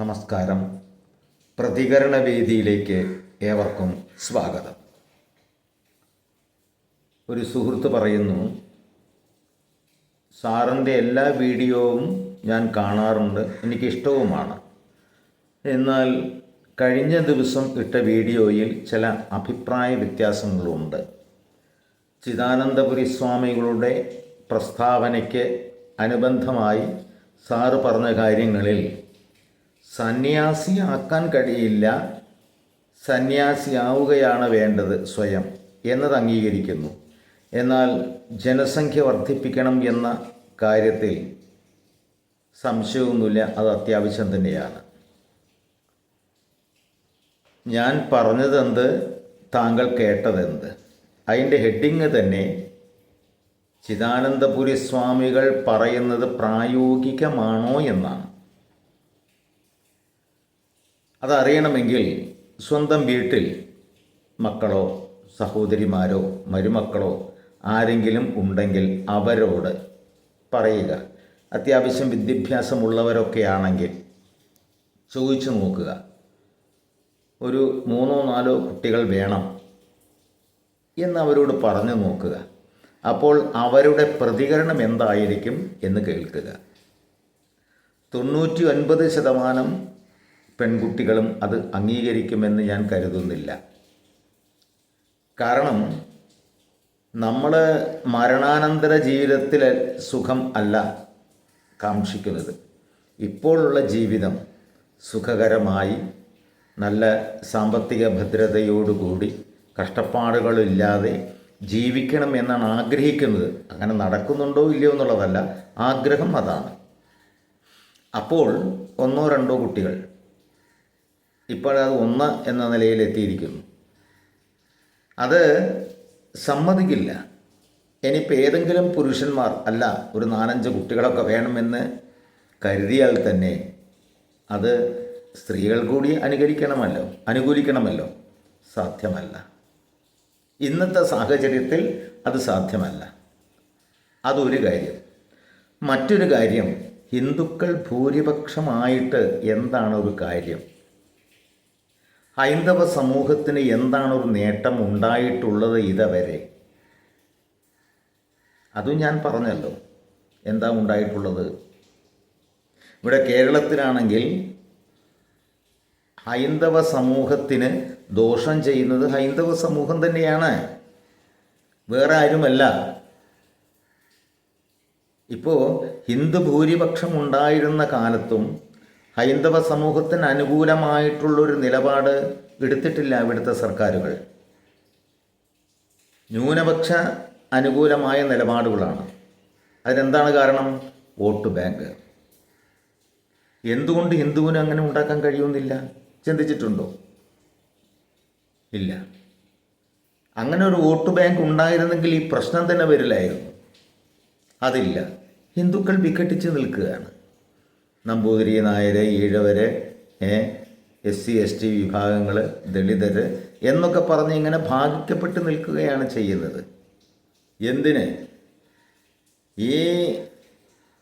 നമസ്കാരം. പ്രതികരണ വേദിയിലേക്ക് ഏവർക്കും സ്വാഗതം. ഒരു സുഹൃത്ത് പറയുന്നു സാറിന്റെ എല്ലാ വീഡിയോവും ഞാൻ കാണാറുണ്ട് എനിക്കിഷ്ടവുമാണ്. എന്നാൽ കഴിഞ്ഞ ദിവസം ഇട്ട വീഡിയോയിൽ ചില അഭിപ്രായ വ്യത്യാസങ്ങളുണ്ട്. ചിദാനന്ദപുരി സ്വാമികളുടെ പ്രസ്താവനയ്ക്ക് അനുബന്ധമായി സാറ് പറഞ്ഞ കാര്യങ്ങളിൽ സന്യാസിയാക്കാൻ കഴിയില്ല സന്യാസിയാവുകയാണ് വേണ്ടത് സ്വയം എന്നത് അംഗീകരിക്കുന്നു. എന്നാൽ ജനസംഖ്യ വർദ്ധിപ്പിക്കണം എന്ന കാര്യത്തിൽ സംശയമൊന്നുമില്ല അത് അത്യാവശ്യം തന്നെയാണ്. ഞാൻ പറഞ്ഞതെന്ത് താങ്കൾ കേട്ടതെന്ത്? അതിന്റെ ഹെഡിങ് തന്നെ ചിദാനന്ദപുരി സ്വാമികൾ പറയുന്നത് പ്രായോഗികമാണോ എന്നാണ്. അതറിയണമെങ്കിൽ സ്വന്തം വീട്ടിൽ മക്കളോ സഹോദരിമാരോ മരുമക്കളോ ആരെങ്കിലും ഉണ്ടെങ്കിൽ അവരോട് പറയുക. അത്യാവശ്യം വിദ്യാഭ്യാസമുള്ളവരൊക്കെ ആണെങ്കിൽ ചോദിച്ചു നോക്കുക. ഒരു മൂന്നോ നാലോ കുട്ടികൾ വേണം എന്ന് അവരോട് പറഞ്ഞു നോക്കുക. അപ്പോൾ അവരുടെ പ്രതികരണം എന്തായിരിക്കും എന്ന് കേൾക്കുക. തൊണ്ണൂറ്റി ഒൻപത് ശതമാനം പെൺകുട്ടികളും അത് അംഗീകരിക്കുമെന്ന് ഞാൻ കരുതുന്നില്ല. കാരണം നമ്മൾ മരണാനന്തര ജീവിതത്തിലെ സുഖം അല്ല കാക്ഷിക്കുന്നത്. ഇപ്പോഴുള്ള ജീവിതം സുഖകരമായി നല്ല സാമ്പത്തിക ഭദ്രതയോടുകൂടി കഷ്ടപ്പാടുകളില്ലാതെ ജീവിക്കണം എന്നാണ് ആഗ്രഹിക്കുന്നത്. അങ്ങനെ നടക്കുന്നുണ്ടോ ഇല്ലയോ എന്നുള്ളതല്ല ആഗ്രഹം അതാണ്. അപ്പോൾ ഒന്നോ രണ്ടോ കുട്ടികൾ ഇപ്പോഴത് ഒന്ന് എന്ന നിലയിൽ എത്തിയിരിക്കുന്നു. അത് സമ്മതിക്കില്ല. ഇനിയിപ്പോൾ ഏതെങ്കിലും പുരുഷന്മാർ അല്ല ഒരു നാലഞ്ച് കുട്ടികളൊക്കെ വേണമെന്ന് കരുതിയാൽ തന്നെ അത് സ്ത്രീകൾ കൂടി അനുകരിക്കണമല്ലോ അനുകൂലിക്കണമല്ലോ. സാധ്യമല്ല. ഇന്നത്തെ സാഹചര്യത്തിൽ അത് സാധ്യമല്ല. അതൊരു കാര്യം. മറ്റൊരു കാര്യം ഹിന്ദുക്കൾ ഭൂരിപക്ഷമായിട്ട് എന്താണ് ഒരു കാര്യം? ഹൈന്ദവ സമൂഹത്തിന് എന്താണ് ഒരു നേട്ടം ഉണ്ടായിട്ടുള്ളത് ഇതവരെ? അതും ഞാൻ പറഞ്ഞല്ലോ. എന്താ ഉണ്ടായിട്ടുള്ളത്? ഇവിടെ കേരളത്തിലാണെങ്കിൽ ഹൈന്ദവ സമൂഹത്തിന് ദോഷം ചെയ്യുന്നത് ഹൈന്ദവ സമൂഹം തന്നെയാണ്. വേറെ ആരുമല്ല. ഇപ്പോൾ ഹിന്ദു ഭൂരിപക്ഷം ഉണ്ടായിരുന്ന കാലത്തും ഹൈന്ദവ സമൂഹത്തിന് അനുകൂലമായിട്ടുള്ളൊരു നിലപാട് എടുത്തിട്ടില്ല ഇവിടുത്തെ സർക്കാരുകൾ. ന്യൂനപക്ഷ അനുകൂലമായ നിലപാടുകളാണ്. അതിനെന്താണ് കാരണം? Vote bank. എന്തുകൊണ്ട് ഹിന്ദുവിന് അങ്ങനെ ഉണ്ടാക്കാൻ കഴിയുന്നില്ല? ചിന്തിച്ചിട്ടുണ്ടോ? ഇല്ല. അങ്ങനെ ഒരു വോട്ട് ബാങ്ക് ഉണ്ടായിരുന്നെങ്കിൽ ഈ പ്രശ്നം തന്നെ വരില്ലായിരുന്നു. അതില്ല. ഹിന്ദുക്കൾ വിഘടിച്ച് നിൽക്കുകയാണ്. നമ്പൂതിരി നായർ ഈഴവർ എസ് സി എസ് ടി വിഭാഗങ്ങൾ ദളിതർ എന്നൊക്കെ പറഞ്ഞ് ഇങ്ങനെ ഭാഗിക്കപ്പെട്ട് നിൽക്കുകയാണ് ചെയ്യുന്നത്. എന്തിന്? ഈ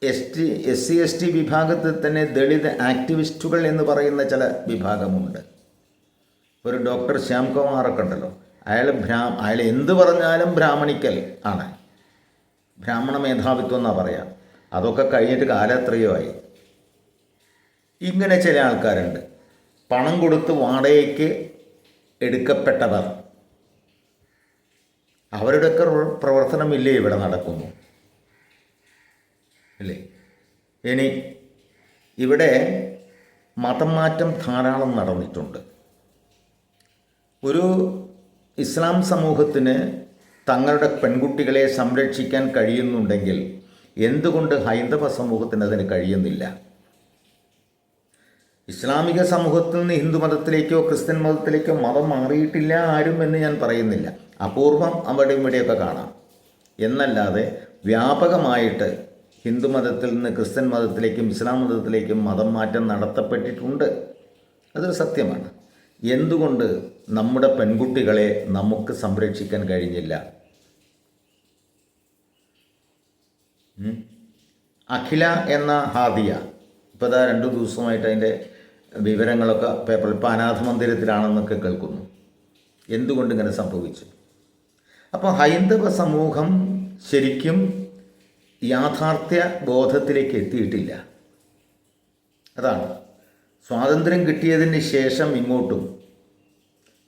S T S C S T വിഭാഗത്തിൽ തന്നെ ദളിത് ആക്ടിവിസ്റ്റുകൾ എന്ന് പറയുന്ന ചില വിഭാഗമുണ്ട്. ഒരു ഡോക്ടർ ശ്യാംകുമാറൊക്കെ ഉണ്ടല്ലോ. അയാൾ ബ്രാ അയാൾ എന്ത് പറഞ്ഞാലും ബ്രാഹ്മണിക്കൽ ആണ്. ബ്രാഹ്മണ മേധാവിത്വം എന്നാണ് പറയുക അതൊക്കെ കഴിഞ്ഞിട്ട് കാലം എത്രയോ ആയി. ഇങ്ങനെ ചില ആൾക്കാരുണ്ട്. പണം കൊടുത്ത് വാടകയ്ക്ക് എടുക്കപ്പെട്ടവർ. അവരുടെയൊക്കെ പ്രവർത്തനമില്ലേ ഇവിടെ നടക്കുന്നു? അല്ലേ ഇനി ഇവിടെ മതം മാറ്റം ധാരാളം നടന്നിട്ടുണ്ട്. ഒരു ഇസ്ലാം സമൂഹത്തിന് തങ്ങളുടെ പെൺകുട്ടികളെ സംരക്ഷിക്കാൻ കഴിയുന്നുണ്ടെങ്കിൽ എന്തുകൊണ്ട് ഹൈന്ദവ സമൂഹത്തിന് അതിന് കഴിയുന്നില്ല? ഇസ്ലാമിക സമൂഹത്തിൽ നിന്ന് ഹിന്ദു മതത്തിലേക്കോ ക്രിസ്ത്യൻ മതത്തിലേക്കോ മതം മാറിയിട്ടില്ല ആരും എന്ന് ഞാൻ പറയുന്നില്ല. അപൂർവം അവിടെ ഇവിടെയൊക്കെ കാണാം. എന്നല്ലാതെ വ്യാപകമായിട്ട് ഹിന്ദു മതത്തിൽ നിന്ന് ക്രിസ്ത്യൻ മതത്തിലേക്കും ഇസ്ലാം മതത്തിലേക്കും മതം മാറ്റം നടത്തപ്പെട്ടിട്ടുണ്ട്. അതൊരു സത്യമാണ്. എന്തുകൊണ്ട് നമ്മുടെ പെൺകുട്ടികളെ നമുക്ക് സംരക്ഷിക്കാൻ കഴിഞ്ഞില്ല? അഖില എന്ന ഹാദിയ. ഇപ്പോൾ അതാ രണ്ടു ദിവസമായിട്ട് അതിന്റെ വിവരങ്ങളൊക്കെ പേപ്പറിൽ ഇപ്പോൾ അനാഥ മന്ദിരത്തിലാണെന്നൊക്കെ കേൾക്കുന്നു. എന്തുകൊണ്ട് ഇങ്ങനെ സംഭവിച്ചു? അപ്പോൾ ഹൈന്ദവ സമൂഹം ശരിക്കും യാഥാർത്ഥ്യ ബോധത്തിലേക്ക് എത്തിയിട്ടില്ല. അതാണ്. സ്വാതന്ത്ര്യം കിട്ടിയതിന് ശേഷം ഇങ്ങോട്ടും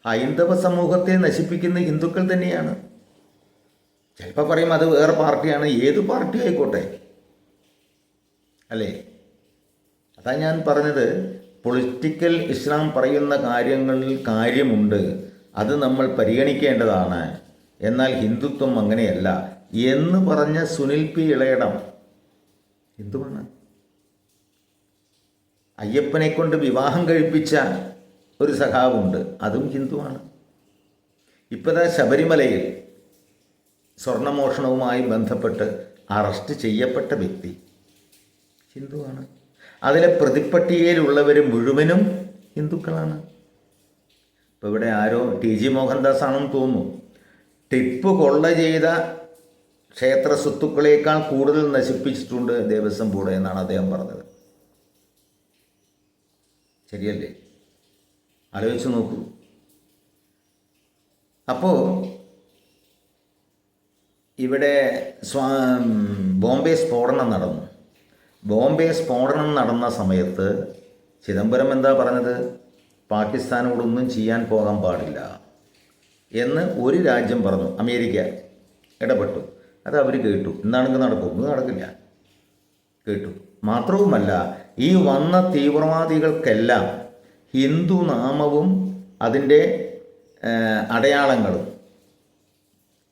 ഹൈന്ദവ സമൂഹത്തെ നശിപ്പിക്കുന്ന ഹിന്ദുക്കൾ തന്നെയാണ്. ചിലപ്പോൾ പറയും അത് വേറെ പാർട്ടിയാണ് ഏത് പാർട്ടി ആയിക്കോട്ടെ? അല്ലേ? അതാ ഞാൻ പറഞ്ഞത്. പൊളിറ്റിക്കൽ ഇസ്ലാം പറയുന്ന കാര്യങ്ങളിൽ കാര്യമുണ്ട്. അത് നമ്മൾ പരിഗണിക്കേണ്ടതാണ്. എന്നാൽ ഹിന്ദുത്വം അങ്ങനെയല്ല. എന്ന് പറഞ്ഞ സുനിൽ പി ഇളയടം. ഹിന്ദുവാണ് അയ്യപ്പനെ കൊണ്ട് വിവാഹം കഴിപ്പിച്ച ഒരു സഖാവുണ്ട്. അതും ഹിന്ദുവാണ്. ഇപ്പോഴത്തെ ശബരിമലയിൽ സ്വർണമോഷണവുമായി ബന്ധപ്പെട്ട് അറസ്റ്റ് ചെയ്യപ്പെട്ട വ്യക്തി. ഹിന്ദുവാണ്. അതിലെ പ്രതിപ്പട്ടികയിലുള്ളവർ മുഴുവനും ഹിന്ദുക്കളാണ്. ഇപ്പോൾ ഇവിടെ ആരോ ടി ജി മോഹൻദാസ് ആണെന്ന് തോന്നുന്നു. ടിപ്പ് കൊള്ള ചെയ്ത ക്ഷേത്ര സ്വത്തുക്കളേക്കാൾ കൂടുതൽ നശിപ്പിച്ചിട്ടുണ്ട് ദേവസ്വം ബോർഡ് എന്നാണ് അദ്ദേഹം പറഞ്ഞത്. ശരിയല്ലേ? ആലോചിച്ച് നോക്കൂ. അപ്പോൾ ഇവിടെ സ്വാ ബോംബെ സ്ഫോടനം നടന്നു. ബോംബെ സ്ഫോടനം നടന്ന സമയത്ത് ചിദംബരം എന്താ പറഞ്ഞത്? പാകിസ്ഥാനോടൊന്നും ചെയ്യാൻ പോകാൻ പാടില്ല എന്ന് ഒരു രാജ്യം പറഞ്ഞു. അമേരിക്ക ഇടപെട്ടു. അത് അവർ കേട്ടു. എന്താണെങ്കിൽ നടക്കും? ഒന്നും നടക്കില്ല. കേട്ടു. മാത്രവുമല്ല ഈ വന്ന തീവ്രവാദികൾക്കെല്ലാം ഹിന്ദു നാമവും അതിന്റെ അടയാളങ്ങളും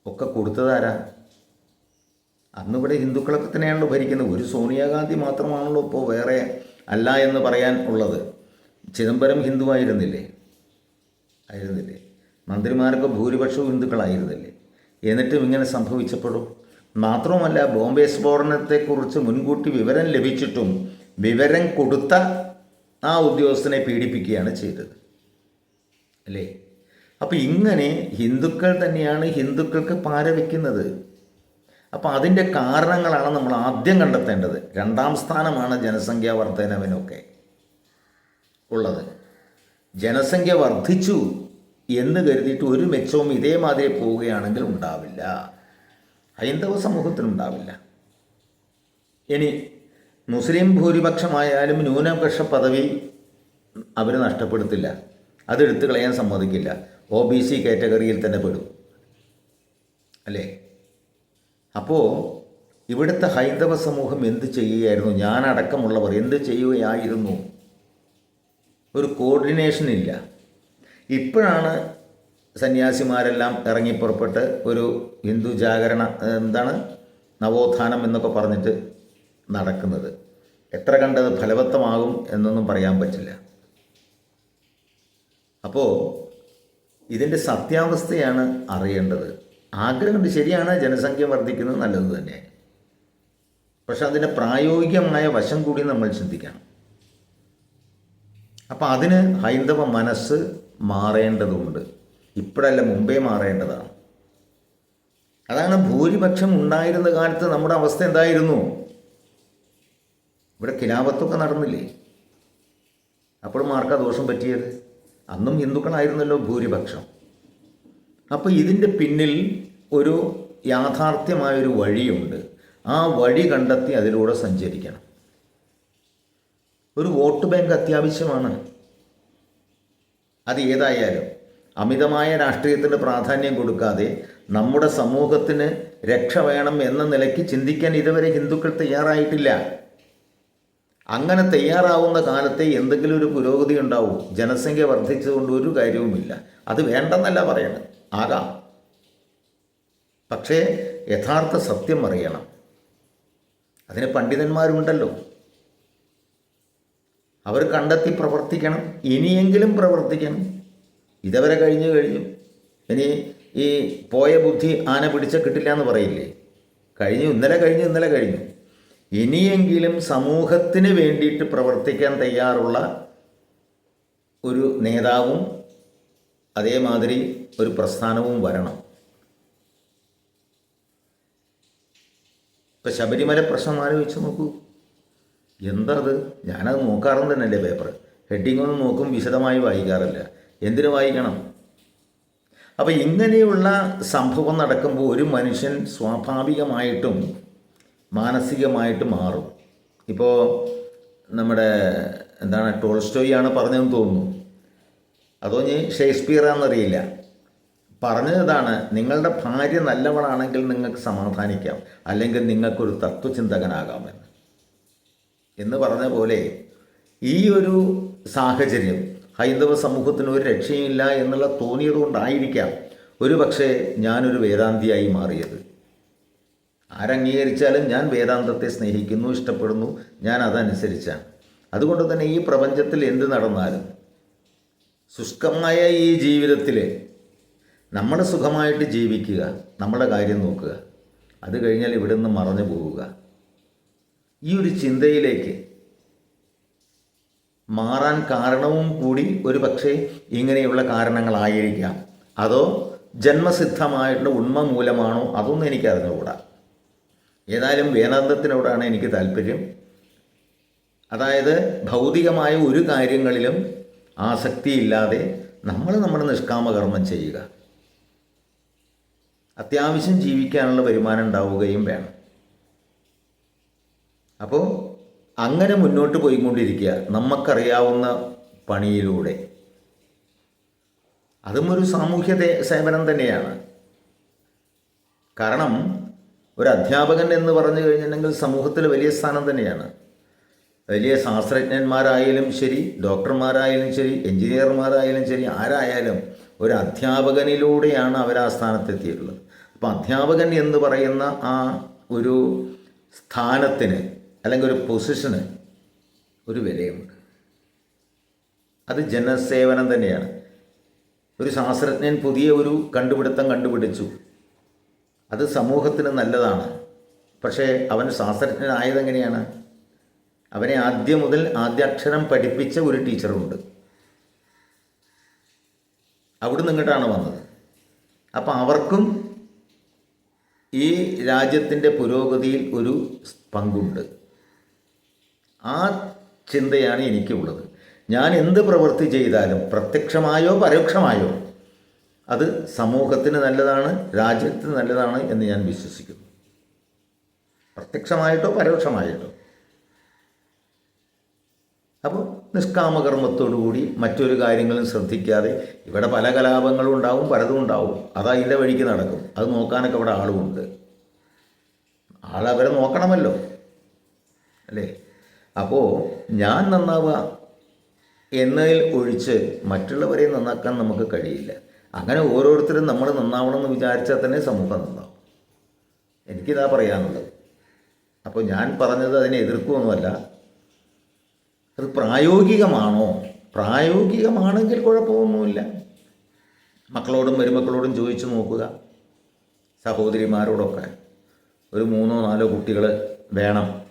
ഒക്കെ കൊടുത്തതാരാ? അന്നിവിടെ ഹിന്ദുക്കളൊക്കെ തന്നെയാണല്ലോ ഭരിക്കുന്നത്. ഒരു സോണിയാഗാന്ധി മാത്രമാണല്ലോ ഇപ്പോൾ വേറെ അല്ല എന്ന് പറയാൻ ഉള്ളത്. ചിദംബരം ഹിന്ദുവായിരുന്നില്ലേ? ആയിരുന്നില്ലേ? മന്ത്രിമാരൊക്കെ ഭൂരിപക്ഷവും ഹിന്ദുക്കളായിരുന്നില്ലേ? എന്നിട്ടും ഇങ്ങനെ സംഭവിച്ചപ്പോഴും മാത്രവുമല്ല ബോംബെ സ്ഫോടനത്തെക്കുറിച്ച് മുൻകൂട്ടി വിവരം ലഭിച്ചിട്ടും വിവരം കൊടുത്ത ആ ഉദ്യോഗസ്ഥനെ പീഡിപ്പിക്കുകയാണ് ചെയ്തത്. അല്ലേ? അപ്പോൾ ഇങ്ങനെ ഹിന്ദുക്കൾ തന്നെയാണ് ഹിന്ദുക്കൾക്ക് പാര വയ്ക്കുന്നത് അപ്പോൾ അതിന്റെ കാരണങ്ങളാണ് നമ്മൾ ആദ്യം കണ്ടെത്തേണ്ടത്. രണ്ടാം സ്ഥാനമാണ് ജനസംഖ്യാ വർധനവിനൊക്കെ ഉള്ളത്. ജനസംഖ്യ വർദ്ധിച്ചു എന്ന് കരുതിയിട്ട് ഒരു മെച്ചവും ഇതേമാതിരി പോവുകയാണെങ്കിൽ ഉണ്ടാവില്ല. ഹൈന്ദവ സമൂഹത്തിനുണ്ടാവില്ല ഇനി മുസ്ലിം ഭൂരിപക്ഷമായാലും ന്യൂനപക്ഷ പദവി അവർ നഷ്ടപ്പെടുത്തില്ല. അതെടുത്തു കളയാൻ സമ്മതിക്കില്ല. ഒ ബി സി കാറ്റഗറിയിൽ തന്നെ പെടും. അല്ലേ? അപ്പോൾ ഇവിടുത്തെ ഹൈന്ദവ സമൂഹം എന്ത് ചെയ്യുകയായിരുന്നു? ഞാനടക്കമുള്ളവർ എന്ത് ചെയ്യുകയായിരുന്നു? ഒരു കോർഡിനേഷൻ ഇല്ല. ഇപ്പോഴാണ് സന്യാസിമാരെല്ലാം ഇറങ്ങിപ്പുറപ്പെട്ട് ഒരു ഹിന്ദു ജാഗരണ എന്താണ് നവോത്ഥാനം എന്നൊക്കെ പറഞ്ഞിട്ട് നടക്കുന്നത്. എത്ര കണ്ടത് ഫലവത്തമാകും എന്നൊന്നും പറയാൻ പറ്റില്ല. അപ്പോൾ ഇതിന്റെ സത്യാവസ്ഥയാണ് അറിയേണ്ടത്. ആഗ്രഹമുണ്ട്. ശരിയാണ് ജനസംഖ്യ വർദ്ധിക്കുന്നത് നല്ലത് തന്നെ. പക്ഷെ അതിന്റെ പ്രായോഗികമായ വശം കൂടി നമ്മൾ ചിന്തിക്കണം. അപ്പം അതിന് ഹൈന്ദവ മനസ്സ് മാറേണ്ടതുണ്ട്. ഇപ്പോഴല്ല മുമ്പേ മാറേണ്ടതാണ്. അതാണ് ഭൂരിപക്ഷം ഉണ്ടായിരുന്ന കാലത്ത് നമ്മുടെ അവസ്ഥ എന്തായിരുന്നു? ഇവിടെ കിലാപത്തൊക്കെ നടന്നില്ലേ? അപ്പോഴും ആർക്കാ ദോഷം പറ്റിയത്? അന്നും ഹിന്ദുക്കളായിരുന്നല്ലോ ഭൂരിപക്ഷം. അപ്പോൾ ഇതിന്റെ പിന്നിൽ ഒരു യാഥാർത്ഥ്യമായൊരു വഴിയുണ്ട്. ആ വഴി കണ്ടെത്തി അതിലൂടെ സഞ്ചരിക്കണം. ഒരു വോട്ട് ബാങ്ക് അത്യാവശ്യമാണ്. അത് ഏതായാലും അമിതമായ രാഷ്ട്രീയത്തിന് പ്രാധാന്യം കൊടുക്കാതെ നമ്മുടെ സമൂഹത്തിന് രക്ഷ വേണം എന്ന നിലയ്ക്ക് ചിന്തിക്കാൻ ഇതുവരെ ഹിന്ദുക്കൾ തയ്യാറായിട്ടില്ല. അങ്ങനെ തയ്യാറാവുന്ന കാലത്തെ എന്തെങ്കിലും ഒരു പുരോഗതി ഉണ്ടാവും. ജനസംഖ്യ വർദ്ധിച്ചതുകൊണ്ട് ഒരു കാര്യവുമില്ല. അത് വേണ്ടെന്നല്ല പറയണം ആകാം പക്ഷേ യഥാർത്ഥ സത്യം അറിയണം. അതിന് പണ്ഡിതന്മാരുണ്ടല്ലോ. അവർ കണ്ടെത്തി പ്രവർത്തിക്കണം ഇനിയെങ്കിലും പ്രവർത്തിക്കണം. ഇതുവരെ കഴിഞ്ഞു കഴിഞ്ഞു. ഇനി ഈ പോയ ബുദ്ധി ആന പിടിച്ച കിട്ടില്ല എന്ന് പറയില്ലേ? കഴിഞ്ഞു ഇന്നലെ കഴിഞ്ഞു ഇന്നലെ കഴിഞ്ഞു. ഇനിയെങ്കിലും സമൂഹത്തിന് വേണ്ടിയിട്ട് പ്രവർത്തിക്കാൻ തയ്യാറുള്ള ഒരു നേതാവും അതേമാതിരി ഒരു പ്രസ്ഥാനവും വരണം. ഇപ്പം ശബരിമല പ്രശ്നം ആലോചിച്ച് നോക്കൂ. എന്താ അത് ഞാനത് നോക്കാറുണ്ട് തന്നെയല്ലേ പേപ്പർ ഹെഡിങ് ഒന്നും നോക്കും വിശദമായി വായിക്കാറില്ല. എന്തിനു വായിക്കണം? അപ്പോൾ ഇങ്ങനെയുള്ള സംഭവം നടക്കുമ്പോൾ ഒരു മനുഷ്യൻ സ്വാഭാവികമായിട്ടും മാനസികമായിട്ട് മാറും. ഇപ്പോൾ നമ്മുടെ എന്താണ് ടോൾസ്റ്റോയാണ് പറഞ്ഞതെന്ന് തോന്നുന്നു. അതോ ഞാൻ ഷേക്സ്പിയർ പറഞ്ഞതാണ് നിങ്ങളുടെ ഭാര്യ നല്ലവളാണെങ്കിൽ നിങ്ങൾക്ക് സമാധാനിക്കാം. അല്ലെങ്കിൽ നിങ്ങൾക്കൊരു തത്വചിന്തകനാകാമെന്ന്. എന്ന് പറഞ്ഞ പോലെ ഈ ഒരു സാഹചര്യം ഹൈന്ദവ സമൂഹത്തിന് ഒരു രക്ഷയില്ല എന്നുള്ള തോന്നിയത് കൊണ്ടായിരിക്കാം ഒരു പക്ഷേ ഞാനൊരു വേദാന്തിയായി മാറിയത്. ആരംഗീകരിച്ചാലും ഞാൻ വേദാന്തത്തെ സ്നേഹിക്കുന്നു ഇഷ്ടപ്പെടുന്നു ഞാൻ അതനുസരിച്ചാണ്. അതുകൊണ്ട് തന്നെ ഈ പ്രപഞ്ചത്തിൽ എന്ത് നടന്നാലും ശുഷ്കമായ ഈ ജീവിതത്തിൽ നമ്മൾ സുഖമായിട്ട് ജീവിക്കുക നമ്മുടെ കാര്യം നോക്കുക. അത് കഴിഞ്ഞാൽ ഇവിടെ നിന്ന് മറഞ്ഞു പോവുക ഈ ഒരു ചിന്തയിലേക്ക് മാറാൻ കാരണവും കൂടി ഒരു പക്ഷേ ഇങ്ങനെയുള്ള കാരണങ്ങളായിരിക്കാം. അതോ ജന്മസിദ്ധമായിട്ടുള്ള ഉണ്മ മൂലമാണോ? അതൊന്നും എനിക്ക് അറിഞ്ഞുകൂടാ. ഏതായാലും വേദാന്തത്തിനോടാണ് എനിക്ക് താല്പര്യം. അതായത് ഭൗതികമായ ഒരു കാര്യങ്ങളിലും ആസക്തിയില്ലാതെ നമ്മൾ നമ്മുടെ നിഷ്കാമകർമ്മം ചെയ്യുക. അത്യാവശ്യം ജീവിക്കാനുള്ള വരുമാനം ഉണ്ടാവുകയും വേണം. അപ്പോൾ അങ്ങനെ മുന്നോട്ട് പോയിക്കൊണ്ടിരിക്കുക നമുക്കറിയാവുന്ന പണിയിലൂടെ. അതും ഒരു സാമൂഹ്യ സേവനം തന്നെയാണ്. കാരണം ഒരു അധ്യാപകൻ എന്ന് പറഞ്ഞു കഴിഞ്ഞിട്ടുണ്ടെങ്കിൽ സമൂഹത്തിൽ വലിയ സ്ഥാനം തന്നെയാണ്. വലിയ ശാസ്ത്രജ്ഞന്മാരായാലും ശരി ഡോക്ടർമാരായാലും ശരി എഞ്ചിനീയർമാരായാലും ശരി ആരായാലും ഒരു അധ്യാപകനിലൂടെയാണ് അവർ ആ സ്ഥാനത്തെത്തിയിട്ടുള്ളത്. അപ്പം അധ്യാപകൻ എന്ന് പറയുന്ന ആ ഒരു സ്ഥാനത്തിന് അല്ലെങ്കിൽ ഒരു പൊസിഷന് ഒരു വിലയുണ്ട്. അത് ജനസേവനം തന്നെയാണ്. ഒരു ശാസ്ത്രജ്ഞൻ പുതിയ ഒരു കണ്ടുപിടുത്തം കണ്ടുപിടിച്ചു. അത് സമൂഹത്തിന് നല്ലതാണ്. പക്ഷേ അവൻ ശാസ്ത്രജ്ഞനായതെങ്ങനെയാണ് അവനെ ആദ്യം മുതൽ ആദ്യ അക്ഷരം പഠിപ്പിച്ച ഒരു ടീച്ചറുണ്ട്. അവിടെ നിന്നിട്ടാണ് വന്നത്. അപ്പം അവർക്കും ഈ രാജ്യത്തിന്റെ പുരോഗതിയിൽ ഒരു പങ്കുണ്ട്. ആ ചിന്തയാണ് എനിക്കുള്ളത്. ഞാൻ എന്ത് പ്രവൃത്തി ചെയ്താലും പ്രത്യക്ഷമായോ പരോക്ഷമായോ അത് സമൂഹത്തിന് നല്ലതാണ് രാജ്യത്തിന് നല്ലതാണ് എന്ന് ഞാൻ വിശ്വസിക്കുന്നു. പ്രത്യക്ഷമായിട്ടോ പരോക്ഷമായിട്ടോ. അപ്പോൾ നിഷ്കാമകർമ്മത്തോടുകൂടി മറ്റൊരു കാര്യങ്ങളും ശ്രദ്ധിക്കാതെ ഇവിടെ പല കലാപങ്ങളും ഉണ്ടാവും പലതും ഉണ്ടാവും. അത് അതിന്റെ വഴിക്ക് നടക്കും. അത് നോക്കാനൊക്കെ ഇവിടെ ആളുമുണ്ട്. ആളവരെ നോക്കണമല്ലോ. അല്ലേ? അപ്പോൾ ഞാൻ നന്നാവുക എന്നതിൽ ഒഴിച്ച് മറ്റുള്ളവരെ നന്നാക്കാൻ നമുക്ക് കഴിയില്ല. അങ്ങനെ ഓരോരുത്തരും നമ്മൾ നന്നാവണം എന്ന് വിചാരിച്ചാൽ തന്നെ സമൂഹം നന്നാവും. എനിക്കിതാ പറയാനുള്ളത്. അപ്പോൾ ഞാൻ പറഞ്ഞത് അതിനെ എതിർക്കുമൊന്നുമല്ല അത് പ്രായോഗികമാണോ? പ്രായോഗികമാണെങ്കിൽ കുഴപ്പമൊന്നുമില്ല. മക്കളോടും മരുമക്കളോടും ചോദിച്ചു നോക്കുക. സഹോദരിമാരോടൊക്കെ ഒരു മൂന്നോ നാലോ കുട്ടികൾ വേണം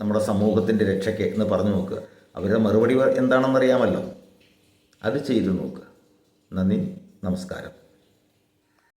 നമ്മുടെ സമൂഹത്തിന്റെ രക്ഷയ്ക്ക് എന്ന് പറഞ്ഞു നോക്കുക. അവരുടെ മറുപടി എന്താണെന്നറിയാമല്ലോ. അത് ചെയ്തു നോക്കുക. നന്ദി നമസ്കാരം.